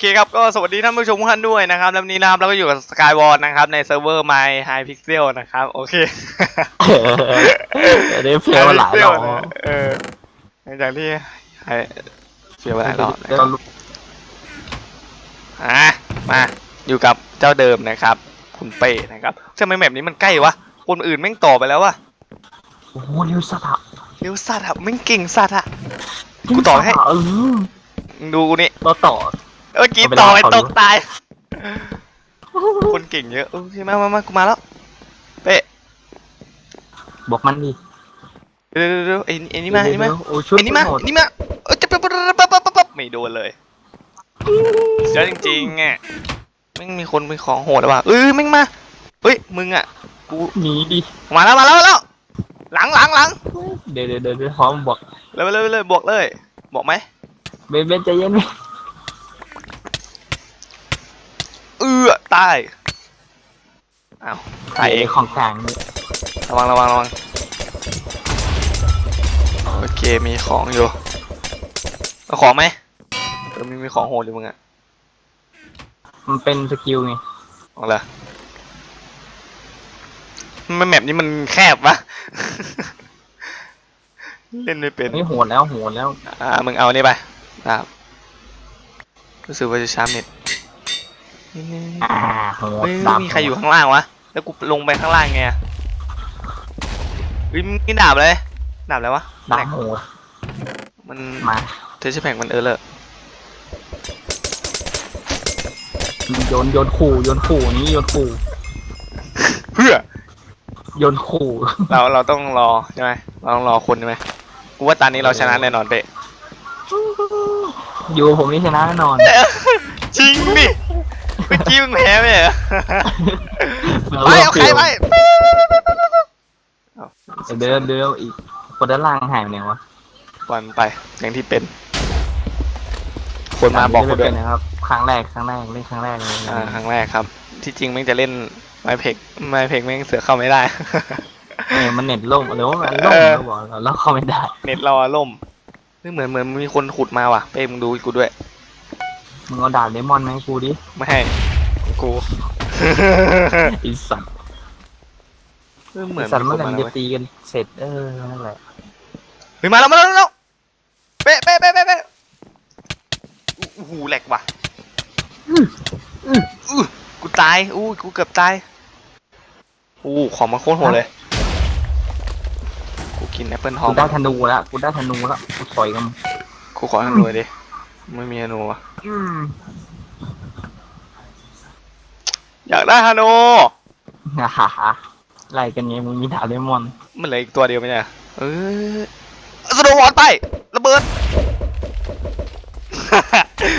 เคครับก็สวัสดีท่านผู้ชมทุกท่านด้วยนะครับแล้ววันนี้นะครับเราก็อยู่กับสกายวอลนะครับในเซิร์ฟเวอร์ My High Pixel นะครับโอเคเดี๋ยวเพลหลายรอบเออหลังจากที่ให้เฟียหลายรอบนะเดี๋คยรัวบอะมาอยู่กับเจ้าเดิมนะครับ คุณเป้นะครับทำไมแมปนี้มันใกล้วะคนอื่นแม่งต่อไปแล้ววะโอ้โหเร็วสัตว์อะเร็วสัตว์อะแม่งเก่งสัตว์อะกูต่อให้ เออมึงดูกูนี่เราต่อ เมื่อกี้เอาไปต่อลากไปเขาตดูกตาย คนเก่งเยอะโอเคมามามากูมาแล้ว เป๊ะบอกมันดิเดี๋ยวเดี๋ยวเดี๋ยวไอ้ไอ้นี่มาไอ้นี่มาเดี๋ยวโอ้ชุดไอ้นี่มาโหดไอ้นี่มาเออจะปั๊บปั๊บปั๊บปั๊บปั๊บปั๊บไม่โดนเลยเยอะจริงๆอะแม่งมีคนมีของโหดอะว่ะเอ้ยแม่งมาเฮ้ยมึงอะกูหนีดิมาแล้วมาแล้วมาแล้วหลังหลังหลังเดี๋ยวเดี๋ยวเดี๋ยวเดี๋ยวพร้อมบอกเลยเลยเลยบวกเลย บอกไหมเบนเบนใจเย็นไหม เอ อตายอ้าวตายเองของกลางนี่ระวังระวังระวังโอเคมีของอยู่เอาของไหมเออมีมีของโหดอยู่มึงอะมันเป็นสกิลไงเอาละมันแมปนี้มันแคบวะ เล่นไม่เป็นไม่โหดแล้วโหดแล้ว อ่ามึงเอานี่ไปครับรู้สึกว่าจะช้าเน็ตนี่นี่นี่ อ่าโหดเฮ้ยดาบมีใครอยู่ข้างล่างวะ แล้วกูลงไปข้างล่างไงอะเฮ้ยมีดาบเลย ดาบอะไรวะดาบโหดมันมาเทสแพงมันเออเลยโยนโยนขู่โยนขู่นี้โยนขู่เพื่อ โยนขู่ เราเราต้องรอใช่ไหมเราต้องรอคนใช่ไหมกูว่าตอนนี้เราชนะแน่นอนเป๊ะอยู่ผมนี่ชนะแน่นอน จริงดิเมื่อ กี้มึงแพ้ไหมเหรอไปเอาใครไปเดินเดินอีกคนด้านล่างหายไปไหนวะวันไปอย่างที่เป็น คนมาบอกไม่กูด้วเป็ยนนะครับ ครั้งแรกครั้งแรกเล่นครั้งแรกเลยอ่าครั้งแรกครับ ที่จริงแม่งจะเล่นไมเพกไมเพกแม่งเสือเข้าไม่ได้ เออมันเน็ตล่มหรือว่ามันล่มเออแล้วบอกเราเข้าไม่ได้เน็ตเราอะล่มเฮ้ยเหมือนเหมือนมีคนขุดมาว่ะเป้มึงดูกูด้วยมึงเอาดาบเลมอนมาให้กูดิไม่ให้ของ กู ไอีสัตว์เฮ้ยเหมือนไอ้สัตว์มีเมื่อคไหร่นมึมางแล้วจะเว้ยตีกันเสร็จเออนั่นแหละเฮ้ยมาแล้วมาแล้วมาแล้วเป๊ะเป๊ะเป๊ะเป๊ะเป๊ะโอ้โหแหลกว่ะอื้อกูตายอู้กูเกือบตายอู้ของมันโคตรโหดเลย กูกินแอปเปิลทอกูงได้ธนูแล้วกูได้ธนูแล้วกูสอยกันกูขอให้หน่วยดิไม่มีธนูอะอืม อยากได้ฮาโนฮ่าฮ่าฮ่าไล่กันไงมึงมีดาบเลมอน มันเหลืออีกตัวเดียวไหมเนี่ยเออสโนว์วอลไประเบิด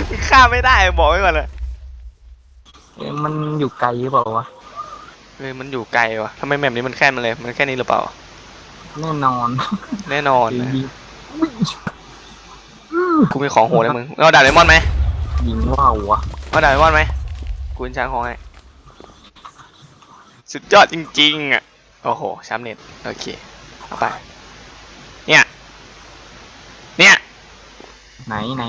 มึงฆ่าไม่ได้บอกไว้ก่อนเลยเอ้ยมันอยู่ไกลหรือเปล่าวะเฮ้ยมันอยู่ไกลวะทำไมแมปนี้มันแค่มันเลย มันแค่นี้หรือเปล่า แน่นอนแน่นอนนะยิงกูมีของโหดเลยมึงเอาดาบเลมอนไหมยิงว่าววะเอาดาบเลมอนไหมกูเป็นช้างของให้ สุดยอดจริงๆอะ โอ้โหช้ำเน็ต โอเค เอาไป เนี่ย เนี่ย ไหนไหน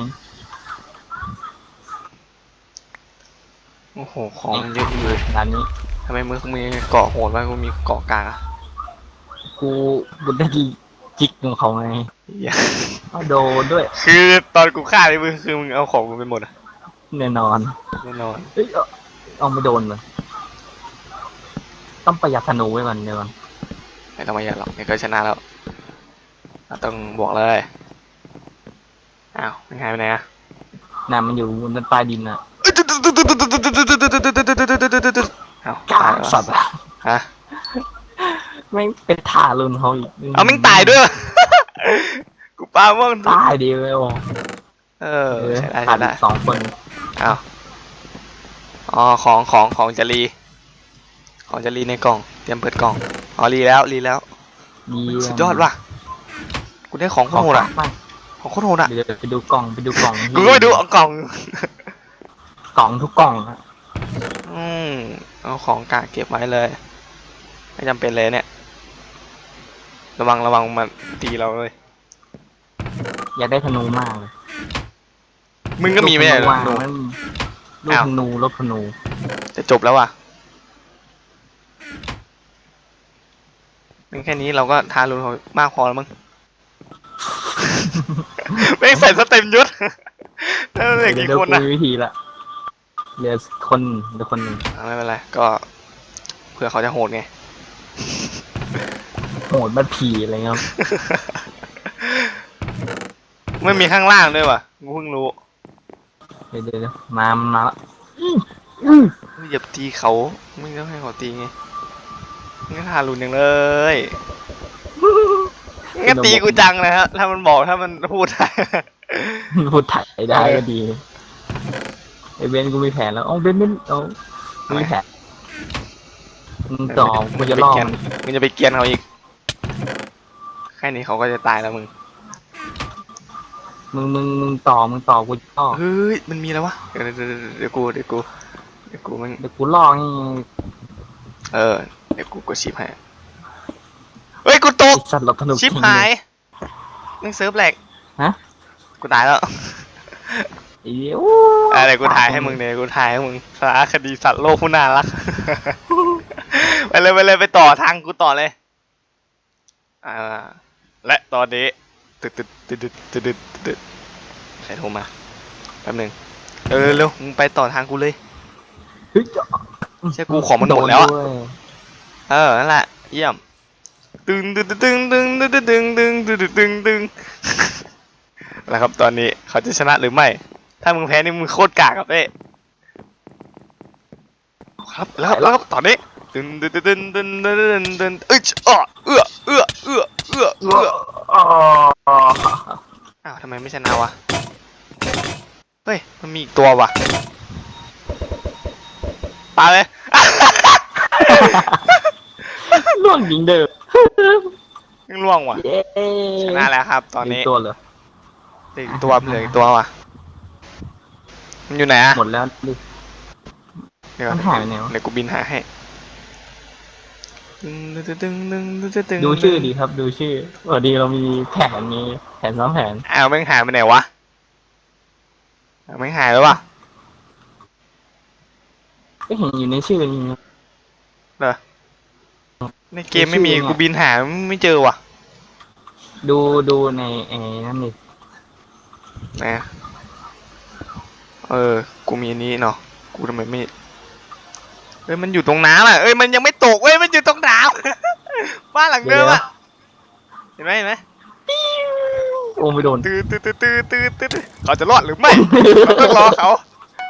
โอ้โห ของมันเยอะอยู่เลยด้านนี้ทำไมมึงมีเกาะโหดวะกูมีเกาะกลางอะกูบุได้จิกของเขาไงเหี้ยเอาโดนด้วย คือตอนกูฆ่าไปมึงคือมึงเอาของกูไปหมดอะแน่นอนแน่นอนเอ้ยเอาเอาไม่โดนเลย ต้องประหยัดธนูไว้ก่อนเดี๋ยวก่อนไม่ต้องมาเยอะหรอกเดี๋ยวก็ชนะแล้วเราต้องบวกเลยอ้าวมันหายไปไหนอะน่ะมันอยู่บนใต้ดินน่ะอ้าวกล้าตายแล้วสัตว์อะฮะไม่งเป็นท่าลุนเขาอีกเอามึงตายด้วย กูปาม่วงตายดีเลยว่ะเออเออใช่ได้ขาใช่ดได้อีกสองคนอ้าวอ๋อของของของจะรี ของจะรีในกล่อง เตรียมเปิดกล่อง อ๋อรีแล้วรีแล้วดีสุดยอดว่ะ กูได้ของโคขตอรโหดอะไปของโคตรโหดอะเดี๋ยวไปดูกล่องไปดูกล่องกูก็ไปดูเอากล่อง กล่องทุกกล่องอะอืมเอาของกากเก็บไว้เลย ไม่จำเป็นเลยเนี่ย ระวังระวังมันตีเราเลย อยากได้ธนูมากเลยมึงก็มีไหมเนี่ยธนูวางหนูมันลูกอ้าวธนูรถธนู จะจบแล้วว่ะเป็น แค่นี้เราก็ทารุณเขามากพอแล้วมั้ง ไม่งใส่สเต็มยศนั่นเหลือเดี๋ยวกี่เดี๋ยวคนกูนะมีวิธีละเหลือคนเหลือคนหนึ่งอะไม่เป็นไร ก็เผื่อเขาจะโหดไง โหดบัดผีอะไรเงี้ยครับไม่มีข้างล่างด้วยว่ะกูเพิ่งรู้เดี๋ยวเดี๋ยวเดี๋ยวมามาละอื้ออื้อเฮ้ยอย่าตีเขา ไม่ต้องให้เขาตีไง งั้นทารุณยังเลยงั้นตีกูจังเลยฮะถ้ามันบอกถ้ามันพูดได้พูดไทยได้ก็ดีไอเบนกูมีแผนแล้วอ๋อเบนเบนเอากูมีแผนมึงต่อกูจะล่อมันมึงจะไปเกรียนเขาอีก แค่นี้เขาก็จะตายแล้วมึง มึงมึงมึงต่อมึงต่อกูจะล่อเฮ้ยมันมีแล้ววะเดี๋ยวเดี๋ยวเดี๋ยวเดี๋ยวกูเดี๋ยวกูเดี๋ยวกูมันเดี๋ยวกูล่อนี่เออ เดี๋ยวกูกดชิปให้เฮ้ย กูตไอกสัตว์หลบธนูชิปหายมึงเซิร์ฟแหลกฮะ กูตายแล้วไอ้เดี๋ยวอะไรกูถ่ายให้มึงเนี่ยกูถ่ายให้มึงสารคดีสัตว์โลกผู้น่ารัก ไปเลยไปเลยไปต่อทางกูต่อเลย อ่า และตอนนี้ตึดตึดตึดตึดตึดตึดตึดใครโทรมาแป๊บหนึงเร็วเร็วเร็วมึงไปต่อทางกูเลย เฮ้ยจะใช่กูของมันหมดแล้วอะโด้วย เออ นั่นแหละ เยี่ยม ตึงตึงตึงตึงตึงตึงตึงตึงตึงตึงตึงแล้วครับ ตอนนี้เขาจะชนะหรือไม่ ถ้ามึงแพ้นี่มึงโคตรกากครับเอ้ครับ แล้วครับแล้วครับตอนนี้ตึงตึงตึงตึงตึงตึงตึงเอ้ยอ้อเอื้อเอื้อเอื้อเอื้อเอื้ออ๋ออ้าวทำไมไม่ชนะวะ เฮ้ย มันมีอีกตัววะปาเลย ล่วงยิงเด้อยังล่วงว่ะเย้ชนะแล้วครับ ตอนนี้มีตัวเหรอเหลืออีกตัวเหลืออีกตัวว่ะมันอยู่ไหนอะหมดแล้วดิ เดี๋ยวมันหายไปไหนวะ เดี๋ยวกูบินหาให้ดูชื่อดีครับ ดูชื่อพอดีเรามีแผนมีแผนซ้อมแผนอ้าวแม่งหายไปไหนวะอ้าวแม่งหายแล้ววะก็เห็นอยู่ในชื่อนี่เหรอ ในเกมไม่มีกูบินหาไม่เจอว่ะดูดูในไอ้นั่นดินะเออ กูมีอันนี้เนาะ กูทำไมไม่ เอ้ย มันอยู่ตรงน้ำอะ เอ้ย มันยังไม่ตกเว้ย มันอยู่ตรงน้ำ บ้านหลังเดิมอะ เห็นไหมเห็นไหมโอ้ไม่โดนตื้อตื้อตื้อตื้อตื้อตื้อเขาจะรอดหรือไม่เราต้องรอเขา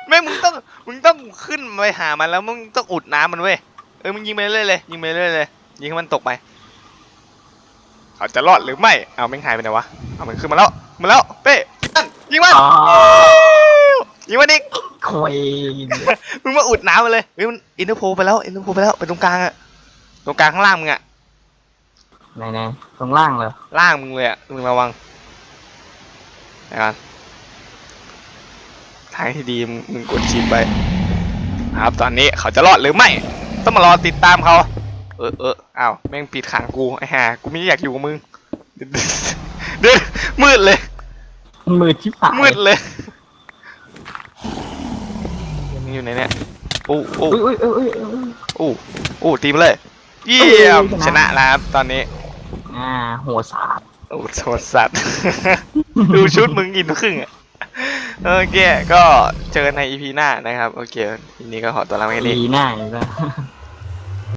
แม่งมึงต้อง มึงต้องขึ้นไปหามันแล้ว มึงต้องอุดน้ำมันเว้ย เออ มึงยิงไปเรื่อยๆเลย ยิงไปเรื่อยๆเลย ยิงให้มันตกไปเขาจะรอดหรือไม่เอาแม่งหายไปไหนวะเอามันขึ้นมาแล้วมาแล้วเป้นั่นยิงมันอ๋อยิงมันอีกควยมึงมาอุดน้ำมันเลยเฮ้ยมันอินเตอร์โพลไปแล้วอินเตอร์โพลไปแล้วไปตรงกลางอะตรงกลางข้างล่างมึงอะไหนไหนตรงล่างเลยล่างมึงเลยอะมึงระวังเดี๋ยวก่อนทางที่ดีมึงมึงกดชิปไปครับตอนนี้เขาจะรอดหรือไม่ ต้องมารอติดตามเขาเออเอออ้าวแม่งปิดขังกูไอ้ห่ากูไม่อยากอยู่กับมึงเดี๋ยวมืดเลยมือชิบหายมืดเลยมึงอยู่ไหนเนี่ยโอ้โอ้อุ้ยอุ้ยอุ้ยอุ้ยอุ้ยโอ้โอ้ตีมเลยเยี่ยมเอ้ยชชนะนะแล้วครับตอนนี้ อ่าหัวสาดโอ้โหสัตว์ ดูชุดมึงอินครึ่งอะโอเค ก็เจอกันในอีพีหน้านะครับ โอเคทีนี้ก็ขอตัวลาไปดีดีหน้าอีกแล้ว